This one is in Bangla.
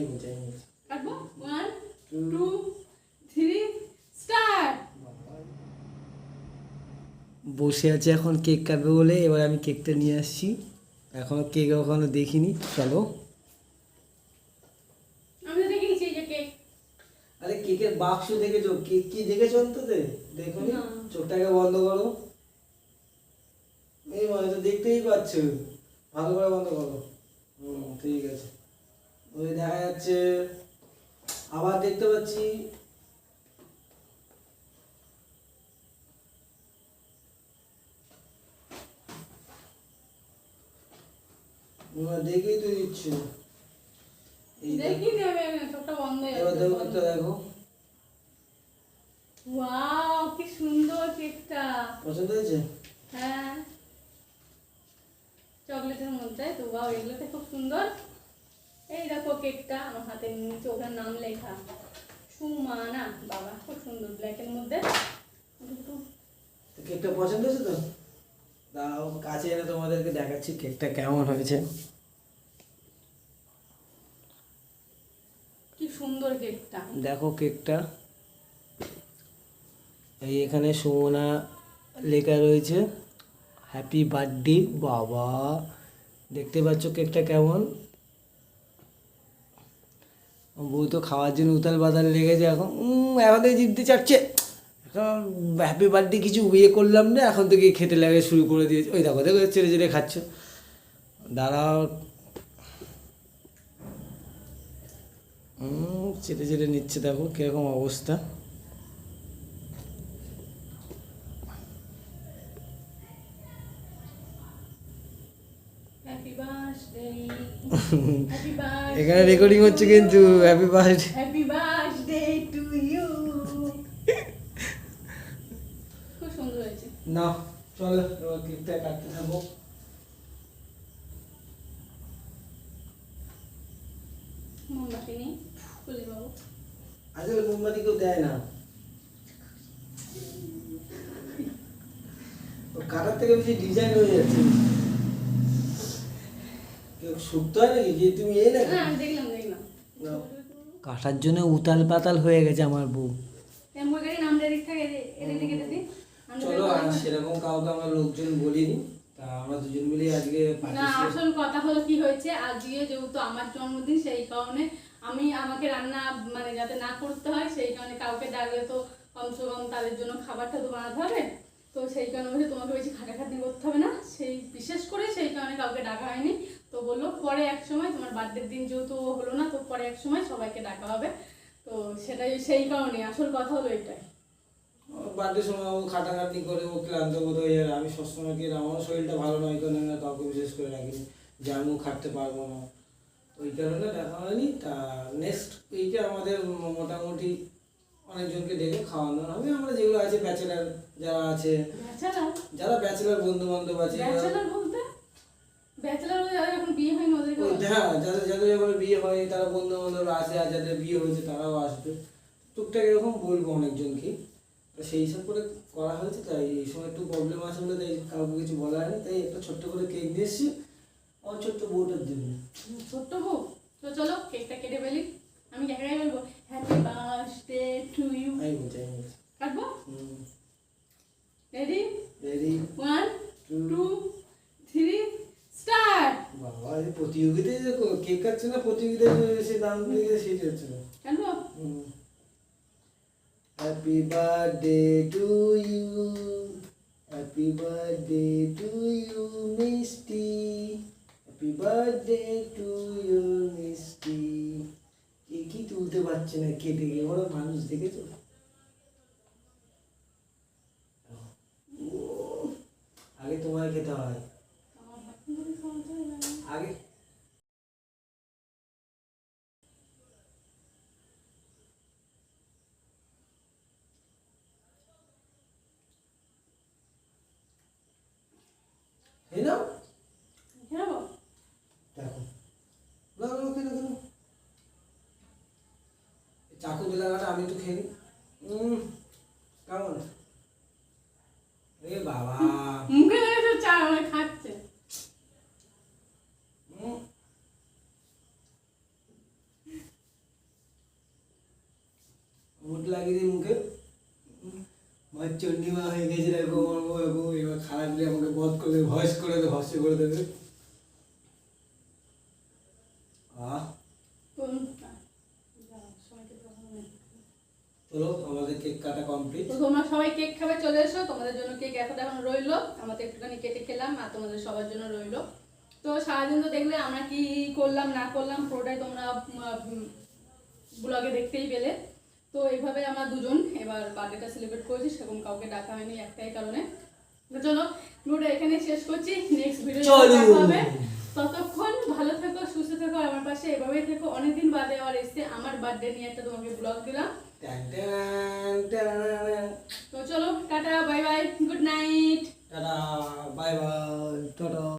আমি বলছি কাটবো? One Two. Two three start বসে আছে এখন কেক কাটবে বলে। এবার আমি কেকটা নিয়ে আসছি। এখনও কেক এখনও দেখিনি। চলো। আরে কেকের বাক্স দেখেছ? কেক কি দেখেছ অন্তত? দেখো। চোখটাকে বন্ধ করো। এই মানে তো দেখতেই পাচ্ছ। ভালো করে বন্ধ করো। হুম ঠিক আছে। ওই দেখা যাচ্ছে আবার দেখতে পাচ্ছি। দেখেই তো দিচ্ছ দেখো। চোখটা বন্ধ হয়ে দেখো তো দেখো। ওয়াও কি সুন্দর কেকটা। পছন্দ হয়েছে? হ্যাঁ। চকলেটের মধ্যে তো ওয়াও এগুলোতে খুব সুন্দর। এই দেখো কেকটা আমার হাতে নিচে ওখানে নাম লেখা। সুমানা বাবা খুব সুন্দর ব্ল্যাকের মধ্যে। কেকটা পছন্দ হয়েছে তো? দাও কাছে এনে তোমাদেরকে দেখাচ্ছি কেকটা কেমন হয়েছে। কি সুন্দর কেকটা। দেখো কেকটা। এই এখানে সুমনা লেখা রয়েছে হ্যাপি বার্থডে বাবা। দেখতে পাচ্ছ কেকটা কেমন? বউ তো খাওয়ার জন্য উতাল বাতাল লেগেছে এখন। এখন থেকে জিততে চাচ্ছে এখন হ্যাপি বার্থডে কিছু ইয়ে করলাম না, এখন থেকে খেতে লাগে শুরু করে দিয়েছে। ওই দেখো দেখো, চেড়ে চেড়ে খাচ্ছ। দাঁড়াও। চেটে চেটে নিচ্ছে দেখো, কীরকম অবস্থা হ্যাপি বার্থডে হ্যাপি বার্থডে এখানে রেকর্ডিং হচ্ছে কিন্তু happy birthday happy birthday to you খুব সুন্দর হয়েছে। না চলো কাটতে থাকব। মোমবাতি নেই খুলে বাবু আসলে মোমবাতি কেউ দেয় না। ও কাটার থেকে বেশি ডিজাইন হয়ে যাচ্ছে। হয় নাকি যে তুমি এই দেখলাম দেখলাম। কাটার জন্য উতাল পাতাল হয়ে গেছে আমার বউ। চলো আর সেরকম কাউকে আমরা লোকজন বলিনি। তা আমরা দুজন মিলে আজকে না আসল কথা হলো কি হয়েছে? আজকে যেহেতু আমার জন্মদিন সেই কারণে আমি আমাকে রান্না মানে যাতে না করতে হয় সেই কারণে কাউকে ডাকলে তো কমসে কম তাদের জন্য খাবারটা তো বানাতে হবে। তো সেই কারণে বলছে তোমাকে বেশি খাটাখাটনি করতে হবে না। সেই বিশেষ করে সেই কারণে কাউকে ডাকা হয়নি। বলল পরে এক সময় তোমার বার্থডের দিন যেহেতু হলো না তো পরে এক সময় সবাইকে ডাকা হবে। তো সেটাই সেই কারণে আসল কথা হলো এটাই। বার্থডে সময় ও খাটাখাটি করে ও ক্লান্ত বোধ হয়ে আমি সবসময় কি আমার শরীরটা ভালো নয়? কারণে আমি আর কাউকে বিশেষ করে রাখিনি। যে আমিও খাটতে পারব না। ওই কারণে দেখা হয়নি। তা নেক্সট উইকে আমাদের মোটামুটি অনেকজনকে ডেকে খাওয়ানো হবে। আমরা যেগুলো আছে ব্যাচেলার যারা আছে যারা ব্যাচেলার বন্ধু বান্ধব আছে ব্যাচেলার বলতে? ব্যাচেলার এখন হ্যাঁ যাদের যাদের যখন বিয়ে হয় তারা বন্ধু বান্ধব আসে আর যাদের বিয়ে হয়েছে তারাও আসবে। টুকটাক এরকম বলব অনেকজনকে। তো সেই হিসাব করে করা হয়েছে তাই এই সময় একটু প্রবলেম আছে বলে তাই কাউকে কিছু বলা হয়নি তাই একটা ছোট্ট করে কেক নিয়ে এসেছি। আমার ছোট্ট বউটার জন্য ছোট্ট বউ? তো চলো কেকটা কেটে ফেলি। আমি একা একাই বলব হ্যাপি বার্থডে টু ইউ আমি বলছি আমি বলছি। কাটবো? Ready ready one two two three start বাবা এই প্রতিযোগিতায় যে কেক কাটছে না প্রতিযোগিতায় সে দাম দিয়ে সেটা হচ্ছে না। কাটবো happy birthday to you happy birthday to you মিষ্টি হ্যাপি বার্থডে টু ইউ মিষ্টি কি তুলতে পারছে না কেটে গিয়ে বড় মানুষ দেখেছ? আগে তোমার খেতে হয়। আগে এই নাও দেখো। চাকু দিলাম আমি একটু খেলি কেমন? এ বাবা। মুখে লেগেছে চা আমার খাচ্ছে? মুট লাগিয়ে মুখে। চন্ডিমা হয়ে গেছে এরকম এরকম খারাপ দিলে আমাকে বধ করে ভয়েস করে দেবে ভস্য করে দেবে। চলো আমাদের কেক কাটা কমপ্লিট তো তোমরা সবাই কেক খাবে চলে এসো। তোমাদের জন্য কেক এতটা এখন রইল। আমাদের একটুখানি কেটে খেলাম আর তোমাদের সবার জন্য রইল। তো সারাদিন তো দেখলে আমরা কি করলাম না করলাম পুরোটাই তোমরা ব্লগে দেখতেই পেলে। তো এইভাবে আমরা দুজন এবার বার্থডেটা সেলিব্রেট করেছি সেরকম কাউকে ডাকা হয়নি একটাই কারণে। তো চলো ভিডিওটা এখানে শেষ করছি। Next video. দেখা হবে। ততক্ষণ ভালো থেকো সুস্থ থেকো আমার পাশে এভাবেই থেকো। অনেকদিন বাদে আবার এসে আমার বার্থডে নিয়ে একটা তোমাকে ব্লগ দিলাম। তো চলো tata bye bye good night tata bye bye tata.